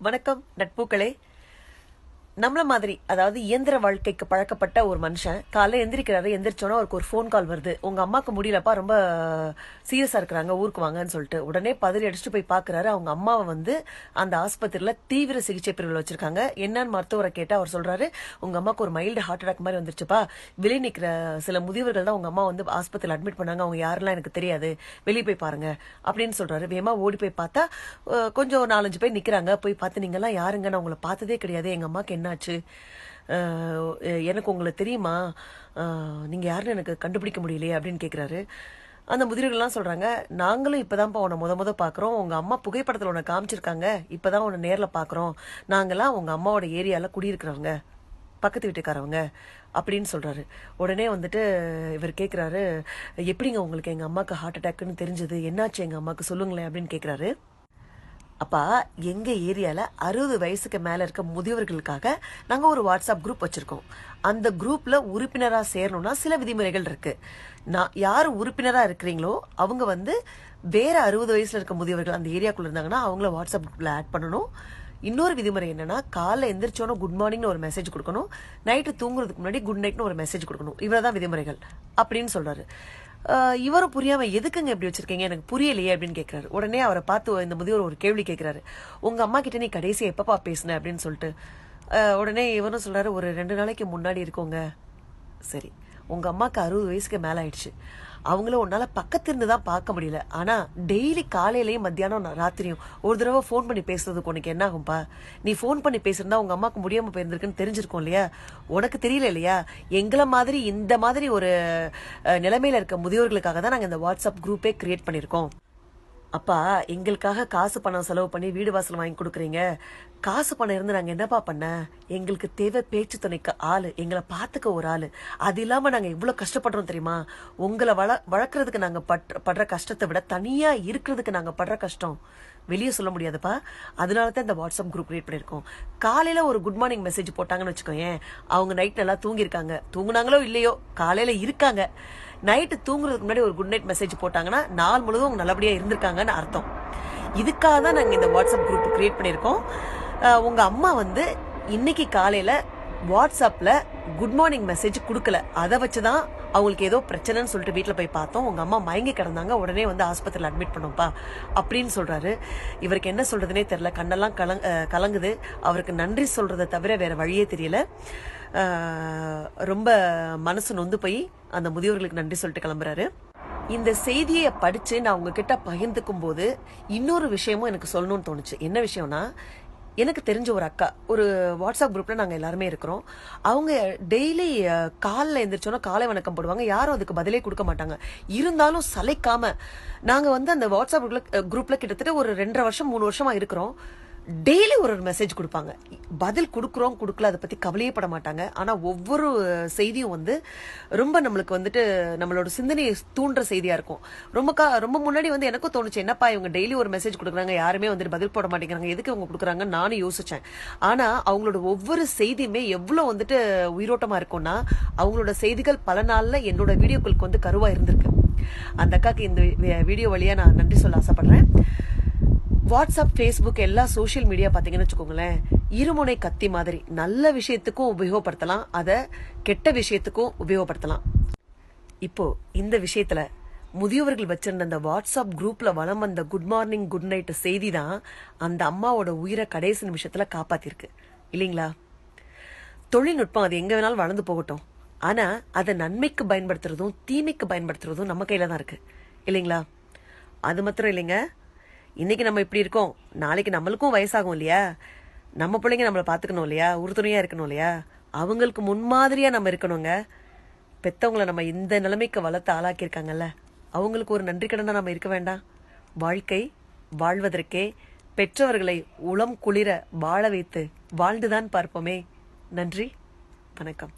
வணக்கம் நட்பூக்களே நம்மள மாதிரி அதாவது இயந்திர வாழ்க்கைக்கு பழக்கப்பட்ட ஒரு மனுஷன் காலைல எந்திரிக்கிறாரு எந்திரிச்சோன்னா அவருக்கு ஒரு ஃபோன் கால் வருது. உங்க அம்மாக்கு முடியலப்பா ரொம்ப சீரியஸா இருக்கிறாங்க ஊருக்கு வாங்கன்னு சொல்லிட்டு. உடனே பதறி அடிச்சுட்டு போய் பாக்குறாரு. அவங்க அம்மாவை வந்து அந்த ஆஸ்பத்திரியில தீவிர சிகிச்சை பிரிவில் வச்சிருக்காங்க. என்னன்னு மருத்துவரை கேட்டு அவர் சொல்றாரு உங்க அம்மாக்கு ஒரு மைல்டு ஹார்ட் அட்டாக் மாதிரி வந்துருச்சுப்பா. வெளியே நிக்கிற சில முதியவர்கள் தான் உங்க அம்மா வந்து ஆஸ்பத்திரியில் அட்மிட் பண்ணாங்க. அவங்க யாரெல்லாம் எனக்கு தெரியாது. வெளியே போய் பாருங்க. அப்படின்னு சொல்றாரு. வேமா ஓடி போய் பார்த்தா கொஞ்சம் ஒரு நாலஞ்சு பேர் நிக்கிறாங்க. போய் பார்த்து நீங்கெல்லாம் யாருங்க? நான் உங்களை பார்த்ததே கிடையாது. எங்க அம்மாக்கு என்ன என்னாச்சு? எனக்கு உங்களை தெரியுமா? நீங்கள் யாருன்னு எனக்கு கண்டுபிடிக்க முடியலையே அப்படின்னு கேட்குறாரு அந்த முதிரிகள்லாம் சொல்கிறாங்க நாங்களும் இப்பதான்ப்பா உன்னை முத முத பார்க்குறோம் உங்கள் அம்மா புகைப்படத்தில் உன்னை காமிச்சிருக்காங்க. இப்போ தான் உன்னை நேரில் பார்க்குறோம் நாங்களாம் உங்கள் அம்மாவோட ஏரியாவில் குடியிருக்கிறவங்க. பக்கத்து வீட்டுக்காரவங்க. அப்படின்னு சொல்கிறாரு உடனே வந்துட்டு இவர் கேட்குறாரு எப்படிங்க உங்களுக்கு எங்கள் அம்மாக்கு ஹார்ட் அட்டாக்குன்னு தெரிஞ்சது? என்னாச்சு எங்கள் அம்மாவுக்கு சொல்லுங்களேன். அப்படின்னு கேட்குறாரு அப்பா எங்க ஏரியால அறுபது வயசுக்கு மேல இருக்க முதியவர்களுக்காக நாங்க ஒரு வாட்ஸ்அப் குரூப் வச்சிருக்கோம். அந்த குரூப்ல உறுப்பினரா சேரணும்னா சில விதிமுறைகள் இருக்கு. நான் யார் உறுப்பினரா இருக்கிறீங்களோ அவங்க வந்து வேற அறுபது வயசுல இருக்க முதியவர்கள் அந்த ஏரியாக்குள்ள இருந்தாங்கன்னா அவங்கள வாட்ஸ்அப் குரூப்ல ஆட் பண்ணணும். இன்னொரு விதிமுறை என்னன்னா காலைல எந்திரிச்சோன்னு குட் மார்னிங்னு ஒரு மெசேஜ் கொடுக்கணும். நைட்டு தூங்குறதுக்கு முன்னாடி குட் நைட்னு ஒரு மெசேஜ் கொடுக்கணும். இவ்வளவுதான் விதிமுறைகள். அப்படின்னு சொல்றாரு. இவரும் புரியாம எதுக்குங்க இப்படி வச்சிருக்கீங்க? எனக்கு புரியலையே அப்படின்னு கேட்கிறாரு உடனே அவரை பார்த்து இந்த முதியோர் ஒரு கேள்வி கேட்கிறாரு உங்க அம்மா கிட்ட நீ கடைசியா எப்பப்பா பேசுன? அப்படின்னு சொல்லிட்டு. உடனே இவரும் சொல்றாரு ஒரு ரெண்டு நாளைக்கு முன்னாடி இருக்கோங்க. சரி. உங்க அம்மாவுக்கு அறுபது வயசுக்கு மேல ஆயிடுச்சு. அவங்கள உன்னால பக்கத்திருந்து தான் பார்க்க முடியல. ஆனா டெய்லி காலையிலயும் மத்தியானம் ராத்திரியும் ஒரு தடவை ஃபோன் பண்ணி பேசுறதுக்கு உனக்கு என்ன ஆகும்பா? நீ ஃபோன் பண்ணி பேசுறதா உங்க அம்மாவுக்கு முடியாம போயிருந்திருக்குன்னு தெரிஞ்சிருக்கோம் இல்லையா? உனக்கு தெரியல இல்லையா? எங்களை மாதிரி இந்த மாதிரி ஒரு நிலைமையில் நிலைமையில இருக்க முதியோர்களுக்காக தான் நாங்க இந்த வாட்ஸ்அப் குரூப்பே கிரியேட் பண்ணிருக்கோம் அப்பா எங்களுக்காக காசு பணம் செலவு பண்ணி வீடு வாசல் வாங்கி கொடுக்குறீங்க. காசு பணம் இருந்து நாங்கள் என்னப்பா பண்ண? எங்களுக்கு தேவை பேச்சு துணைக்கு ஆள் எங்களை பார்த்துக்க ஒரு ஆள். அது இல்லாமல் நாங்கள் இவ்வளோ கஷ்டப்படுறோம் தெரியுமா? உங்களை வள வளர்க்குறதுக்கு நாங்கள் பட் படுற கஷ்டத்தை விட தனியாக இருக்கிறதுக்கு நாங்கள் படுற கஷ்டம். வெளியே சொல்ல முடியாதுப்பா. அதனால தான் இந்த வாட்ஸ்அப் குரூப் கிரியேட் பண்ணியிருக்கோம் காலையில் ஒரு குட் மார்னிங் மெசேஜ் போட்டாங்கன்னு வச்சுக்கோங்க அவங்க நைட் நல்லா தூங்கியிருக்காங்க. தூங்குனாங்களோ இல்லையோ காலையில் இருக்காங்க. நைட்டு தூங்குறதுக்கு முன்னாடி ஒரு குட் நைட் மெசேஜ் போட்டாங்கன்னா நாள் முழுவதும் அவங்க நல்லபடியாக இருந்திருக்காங்கன்னு அர்த்தம். இதுக்காக தான் நாங்கள் இந்த வாட்ஸ்அப் குரூப் கிரியேட் பண்ணியிருக்கோம் உங்கள் அம்மா வந்து இன்னைக்கு காலையில் வாட்ஸ்அப்பில் குட் மார்னிங் மெசேஜ் கொடுக்கல. அதை வச்சு தான் அவங்களுக்கு ஏதோ பிரச்சனைன்னு சொல்லிட்டு வீட்டில் போய் பார்த்தோம். உங்கள் அம்மா மயங்கி கிடந்தாங்க. உடனே வந்து ஆஸ்பத்திரியில் அட்மிட் பண்ணோம்ப்பா. அப்படின்னு சொல்கிறாரு இவருக்கு என்ன சொல்கிறதுனே தெரில கண்ணெல்லாம் கலங் கலங்குது. அவருக்கு நன்றி சொல்கிறத தவிர வேறு வழியே தெரியல. ரொம்ப மனசு நொந்து போய் அந்த முதியோர்களுக்கு நன்றி சொல்லிட்டு கிளம்புறாரு. இந்த செய்தியை படித்து நான் உங்ககிட்ட பகிர்ந்துக்கும் போது இன்னொரு விஷயமும் எனக்கு சொல்லணும்னு தோணுச்சு. என்ன விஷயம்னா எனக்கு தெரிஞ்ச ஒரு அக்கா ஒரு வாட்ஸ்அப் குரூப்ல நாங்க எல்லாருமே இருக்கிறோம். அவங்க டெய்லி காலைல எந்திரிச்சோன்னா காலை வணக்கம் போடுவாங்க. யாரும் அதுக்கு பதிலே கொடுக்க மாட்டாங்க. இருந்தாலும் சலைக்காம நாங்க வந்து அந்த வாட்ஸ்அப் குரூப்ல கிட்டத்தட்ட ஒரு ரெண்டரை வருஷம் மூணு வருஷமா இருக்கிறோம். டெய்லி ஒரு ஒரு மெசேஜ் கொடுப்பாங்க. பதில் கொடுக்குறோம் கொடுக்கல அதை பத்தி கவலையே பட மாட்டாங்க. ஆனா ஒவ்வொரு செய்தியும் வந்து ரொம்ப நம்மளுக்கு வந்துட்டு நம்மளோட சிந்தனையை தூண்டுற செய்தியா இருக்கும். ரொம்ப கா ரொம்ப முன்னாடி வந்து எனக்கும் தோணுச்சு என்னப்பா இவங்க டெய்லி ஒரு மெசேஜ் கொடுக்குறாங்க யாருமே வந்துட்டு பதில் போட மாட்டேங்கிறாங்க எதுக்கு இவங்க கொடுக்குறாங்க நானும் யோசிச்சேன். ஆனா அவங்களோட ஒவ்வொரு செய்தியுமே எவ்வளவு வந்துட்டு உயிரோட்டமா இருக்கும்னா அவங்களோட செய்திகள் பல நாள்ல என்னோட வீடியோக்களுக்கு வந்து கருவா இருந்திருக்கு. அந்த அக்காக்கு இந்த வீடியோ வழியா நான் நன்றி சொல்ல ஆசைப்படுறேன். வாட்ஸ்அப் ஃபேஸ்புக் எல்லா சோஷியல் மீடியா பார்த்தீங்கன்னு வச்சுக்கோங்களேன் இருமுனை கத்தி மாதிரி நல்ல விஷயத்துக்கும் உபயோகப்படுத்தலாம். அதை கெட்ட விஷயத்துக்கும் உபயோகப்படுத்தலாம். இப்போ இந்த விஷயத்துல முதியவர்கள் வச்சிருந்த அந்த வாட்ஸ்அப் குரூப்ல வளம் வந்த குட் மார்னிங் குட் நைட் செய்தி தான் அந்த அம்மாவோட உயிரை கடைசி நிமிஷத்துல காப்பாத்திருக்கு. இல்லைங்களா? தொழில்நுட்பம் அது எங்க வேணாலும் வளர்ந்து போகட்டும். ஆனா அதை நன்மைக்கு பயன்படுத்துறதும் தீமைக்கு பயன்படுத்துறதும் நம்ம கையில தான் இருக்கு. இல்லைங்களா? அது மாத்திரம் இல்லைங்க. இன்னைக்கு நம்ம இப்படி இருக்கோம். நாளைக்கு நம்மளுக்கும் வயசாகும் இல்லையா? நம்ம பிள்ளைங்க நம்மளை பார்த்துக்கணும் இல்லையா? உறுதுணையாக இருக்கணும் இல்லையா? அவங்களுக்கு முன்மாதிரியாக நம்ம இருக்கணுங்க. பெத்தவங்கள நம்ம இந்த நிலைமைக்கு வளர்த்து ஆளாக்கியிருக்காங்கல்ல. அவங்களுக்கு ஒரு நன்றி கடனாக நம்ம இருக்க வேண்டாம். வாழ்க்கை வாழ்வதற்கே பெற்றவர்களை உளம் குளிர வாழ வைத்து வாழ்ந்துதான் பார்ப்போமே. நன்றி. வணக்கம்.